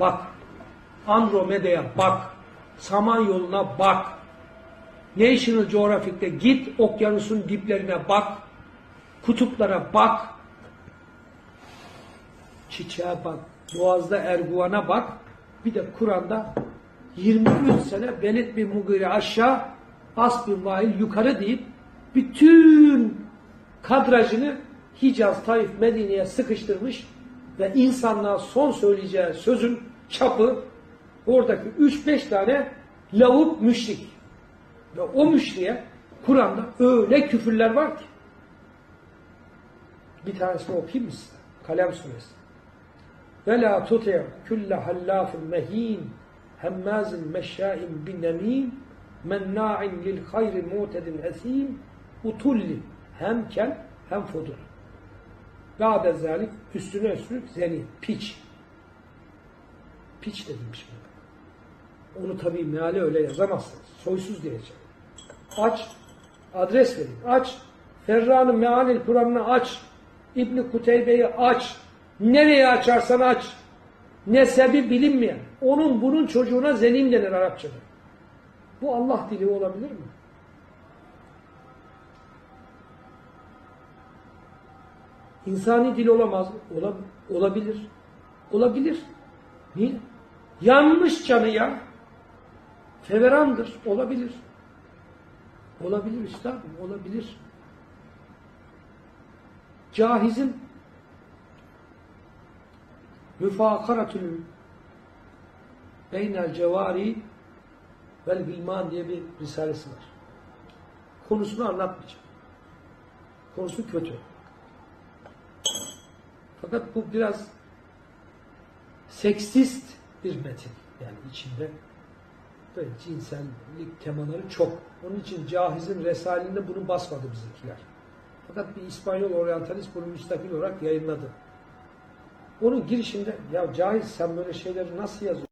bak. Andromeda'ya bak. Samanyolu'na bak. National Geographic'te git okyanusun diplerine bak. Kutuplara bak. Çiçeğe bak. Boğazda erguana bak. Bir de Kur'an'da 23 sene Velid bin Mugire aşağı As bin Vail yukarı deyip bütün kadrajını Hicaz, Taif, Medine'ye sıkıştırmış ve insanlığa son söyleyeceği sözün çapı oradaki 3-5 tane lavuk müşrik. Ve o müşriye Kur'an'da öyle küfürler var ki. Bir tanesini okuyayım mı size? Kalem suresi. Ve la tuti' kulle hallafin mehin hemmazin meşşâin binemîm mennâ'in lil hayri mu'tedin esîm utulli hem kel hem fudur. Ba'de zalik üstüne üstlük zeni, piç. Piç dedim şimdi. Onu tabii meale öyle yazamazsınız. Soysuz diyecek. Aç, adres verin. Aç, Ferra'nın mealil Kur'an'ını aç. İbni Kuteybe'yi aç. Nereye açarsan aç. Nesebi bilinmeyen. Onun bunun çocuğuna zenim denir Arapçada. Bu Allah dili olabilir mi? İnsani dil olamaz mı? Ola, olabilir. Olabilir. Niye? Yanlış canı ya. Feverandır. Olabilir. Olabilir üstadım. Olabilir. Cahizin müfakaratül beynel cevari vel bilman diye bir risalesi var. Konusunu anlatmayacağım. Konusu kötü. Fakat bu biraz seksist bir metin. Yani içinde böyle cinsellik temaları çok. Onun için Cahiz'in Resalinde bunu basmadı bizimkiler. Fakat bir İspanyol oryantalist bunu müstakil olarak yayınladı. Onun girişinde ya Cahiz sen böyle şeyleri nasıl yazıyorsun?